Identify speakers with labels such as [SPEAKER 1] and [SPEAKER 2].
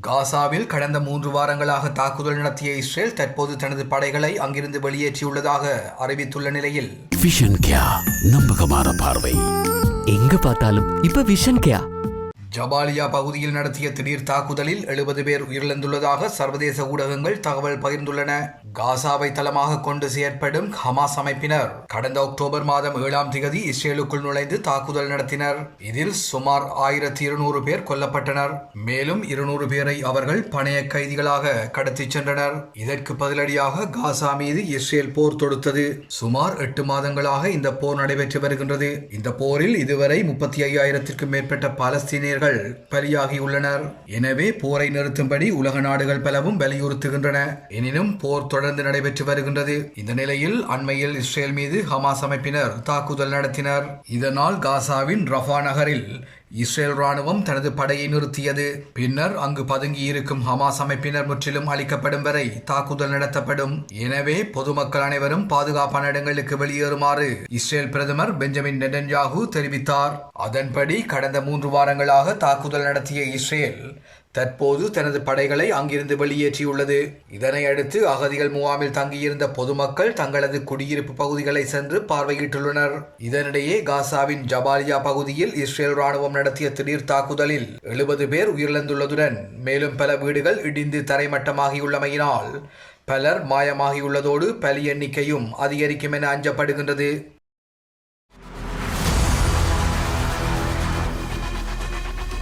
[SPEAKER 1] காசாவில் கடந்த மூன்று வாரங்களாக தாக்குதல் நடத்திய இஸ்ரேல் தற்போது தனது படைகளை அங்கிருந்து வெளியேற்றியுள்ளதாக அறிவித்துள்ள நிலையில்
[SPEAKER 2] விஷன் கியா நம்பகமான பார்வை.
[SPEAKER 3] எங்க பார்த்தாலும் இப்ப விஷன் கியா
[SPEAKER 1] ஜபாலியா பகுதியில் நடத்திய திடீர் தாக்குதலில் எழுபது பேர் உயிரிழந்துள்ளதாக சர்வதேச ஊடகங்கள் தகவல் பகிர்ந்துள்ளன. காசாவை தளமாக கொண்டு செயற்படும் ஹமாஸ் அமைப்பினர் கடந்த அக்டோபர் மாதம் ஏழாம் திகதி இஸ்ரேலுக்குள் நுழைந்து தாக்குதல் நடத்தினர். இதில் சுமார் ஆயிரத்தி இருநூறு பேர் கொல்லப்பட்டனர். மேலும் இருநூறு பேரை அவர்கள் பணைய கைதிகளாக கடத்திச் சென்றனர். இதற்கு பதிலடியாக காசா மீது இஸ்ரேல் போர் தொடுத்தது. சுமார் எட்டு மாதங்களாக இந்த போர் நடைபெற்று வருகின்றது. இந்த போரில் இதுவரை முப்பத்தி ஐயாயிரத்திற்கும் மேற்பட்ட பாலஸ்தீனியர்கள் பலியாகியுள்ளனர். எனவே போரை நிறுத்தும்படி உலக நாடுகள் பலவும் வலியுறுத்துகின்றன. எனினும் போர் தொடர்ந்து நடைபெற்று வருகின்றது. இந்த நிலையில் அண்மையில் இஸ்ரேல் மீது ஹமாஸ் அமைப்பினர் தாக்குதல் நடத்தினர். இதனால் காசாவின் ரஃபா நகரில் இஸ்ரேல் ராணுவம் தனது படையை நிறுத்தியது. பின்னர் அங்கு பதுங்கியிருக்கும் ஹமாஸ் அமைப்பினர் முற்றிலும் அளிக்கப்படும் வரை தாக்குதல் நடத்தப்படும். எனவே பொதுமக்கள் அனைவரும் பாதுகாப்பான இடங்களுக்கு வெளியேறுமாறு இஸ்ரேல் பிரதமர் பெஞ்சமின் நெடன்யாகு தெரிவித்தார். அதன்படி கடந்த மூன்று வாரங்களாக தாக்குதல் நடத்திய இஸ்ரேல் தற்போது தனது படைகளை அங்கிருந்து வெளியேற்றியுள்ளது. இதனை அடுத்து அகதிகள் முகாமில் தங்கியிருந்த பொதுமக்கள் தங்களது குடியிருப்பு பகுதிகளை சென்று பார்வையிட்டுள்ளனர். இதனிடையே காசாவின் ஜபாலியா பகுதியில் இஸ்ரேல் ராணுவம் நடத்திய திடீர் தாக்குதலில் எழுபது பேர் உயிரிழந்துள்ளதுடன் மேலும் பல வீடுகள் இடிந்து தரைமட்டமாகியுள்ளமையினால் பலர் மாயமாகியுள்ளதோடு பலி எண்ணிக்கையும் அதிகரிக்கும் என அஞ்சப்படுகின்றது.